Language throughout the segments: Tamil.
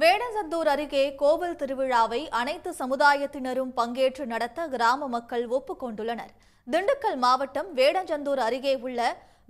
வேடசந்தூர் அருகே கோவில் திருவிழாவை அனைத்து சமுதாயத்தினரும் பங்கேற்று நடத்த கிராம மக்கள் ஒப்புக்கொண்டுள்ளனர். திண்டுக்கல் மாவட்டம் வேடஞ்சந்தூர் அருகே உள்ள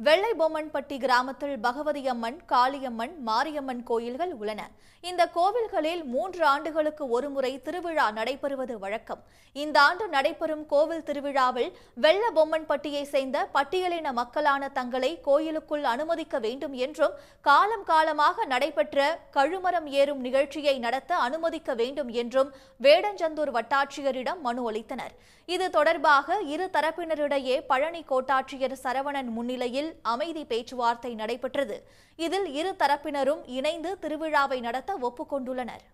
வெள்ளைபொம்மன்பட்டி கிராமத்தில் பகவதியம்மன் காளியம்மன் மாரியம்மன் கோயில்கள் உள்ளன. இந்த கோவில்களில் மூன்று ஆண்டுகளுக்கு ஒருமுறை திருவிழா நடைபெறுவது வழக்கம். இந்த ஆண்டு நடைபெறும் கோவில் திருவிழாவில் வெள்ள பொம்மன்பட்டியை சேர்ந்த பட்டியலின மக்களான தங்களை கோயிலுக்குள் அனுமதிக்க வேண்டும் என்றும் காலம் காலமாக நடைபெற்ற கழுமரம் ஏறும் நிகழ்ச்சியை நடத்த அனுமதிக்க வேண்டும் என்றும் வேடஞ்சந்தூர் வட்டாட்சியரிடம் மனு அளித்தனர். இது தொடர்பாக இரு தரப்பினரிடையே பழனி கோட்டாட்சியர் சரவணன் முன்னிலையில் அமைதி பேச்சுவார்த்தை நடைபெற்றது. இதில் இரு தரப்பினரும் இணைந்து திருவிழாவை நடத்த ஒப்புக்கொண்டுள்ளனர்.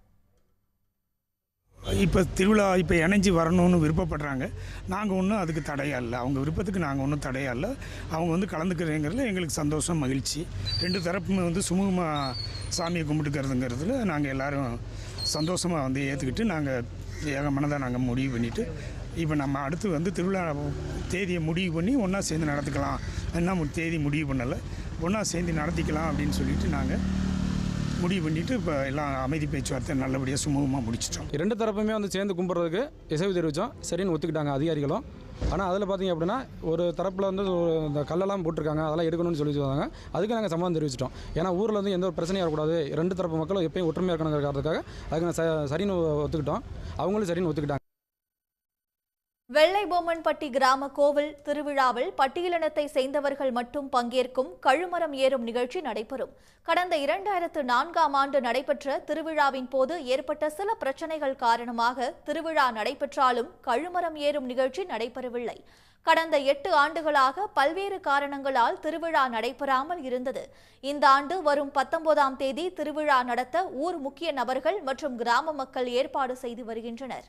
இப்போ திருவிழா இப்போ இணைஞ்சு வரணும்னு விருப்பப்படுறாங்க. நாங்கள் ஒன்றும் அதுக்கு தடையா இல்லை. அவங்க விருப்பத்துக்கு நாங்கள் ஒன்றும் தடையா இல்லை. அவங்க வந்து கலந்துக்கிறேங்கிறதுல எங்களுக்கு சந்தோஷம் மகிழ்ச்சி. ரெண்டு தரப்புமே வந்து சுமூகமாக சாமியை கும்பிட்டுக்கிறதுங்கிறதுல நாங்கள் எல்லோரும் சந்தோஷமாக வந்து ஏற்றுக்கிட்டு நாங்கள் ஏக மனதாக நாங்கள் முடிவு பண்ணிவிட்டு இப்போ நம்ம அடுத்து வந்து திருவிழா தேதியை முடிவு பண்ணி ஒன்றா சேர்ந்து நடத்துக்கலாம். என்ன தேதி முடிவு பண்ணலை. ஒன்றா சேர்ந்து நடத்திக்கலாம் அப்படின்னு சொல்லிட்டு நாங்கள் முடிவு பண்ணிவிட்டு இப்போ எல்லாம் அமைதி பேச்சுவார்த்தை நல்லபடியாக சுமூகமாக முடிச்சிட்டோம். ரெண்டு தரப்புமே வந்து சேர்ந்து கும்பிட்றதுக்கு இசைவு தெரிவித்தோம் சரின்னு ஒத்துக்கிட்டாங்க அதிகாரிகளும். ஆனால் அதில் பார்த்தீங்க அப்படின்னா ஒரு தரப்பில் வந்து இந்த கல்லெல்லாம் போட்டிருக்காங்க அதெல்லாம் எடுக்கணும்னு சொல்லி சொன்னாங்க அதுக்கு நாங்கள் சம்மதம் தெரிவிச்சிட்டோம். ஏன்னா ஊரில் வந்து எந்த ஒரு பிரச்சனையும் வரக்கூடாது. ரெண்டு தரப்பு மக்களும் எப்பயும் ஒற்றுமையாக இருக்கணுங்கிறதுக்காக அதுக்கு நான் சரின்னு ஒத்துக்கிட்டோம். அவங்களும் சரின்னு ஒத்துக்கிட்டாங்க. வெள்ளைபொம்மன்பட்டி கிராம கோவில் திருவிழாவில் பட்டியலினத்தை சேர்ந்தவர்கள் மட்டும் பங்கேற்கும் கழுமரம் ஏறும் நிகழ்ச்சி நடைபெறும். கடந்த இரண்டாயிரத்து நான்காம் ஆண்டு நடைபெற்ற திருவிழாவின் போது ஏற்பட்ட சில பிரச்சனைகள் காரணமாக திருவிழா நடைபெற்றாலும் கழுமரம் ஏறும் நிகழ்ச்சி நடைபெறவில்லை. கடந்த எட்டு ஆண்டுகளாக பல்வேறு காரணங்களால் திருவிழா நடைபெறாமல் இருந்தது. இந்த ஆண்டு வரும் பத்தொன்பதாம் தேதி திருவிழா நடத்த ஊர் முக்கிய நபர்கள் மற்றும் கிராம மக்கள் ஏற்பாடு செய்து வருகின்றனர்.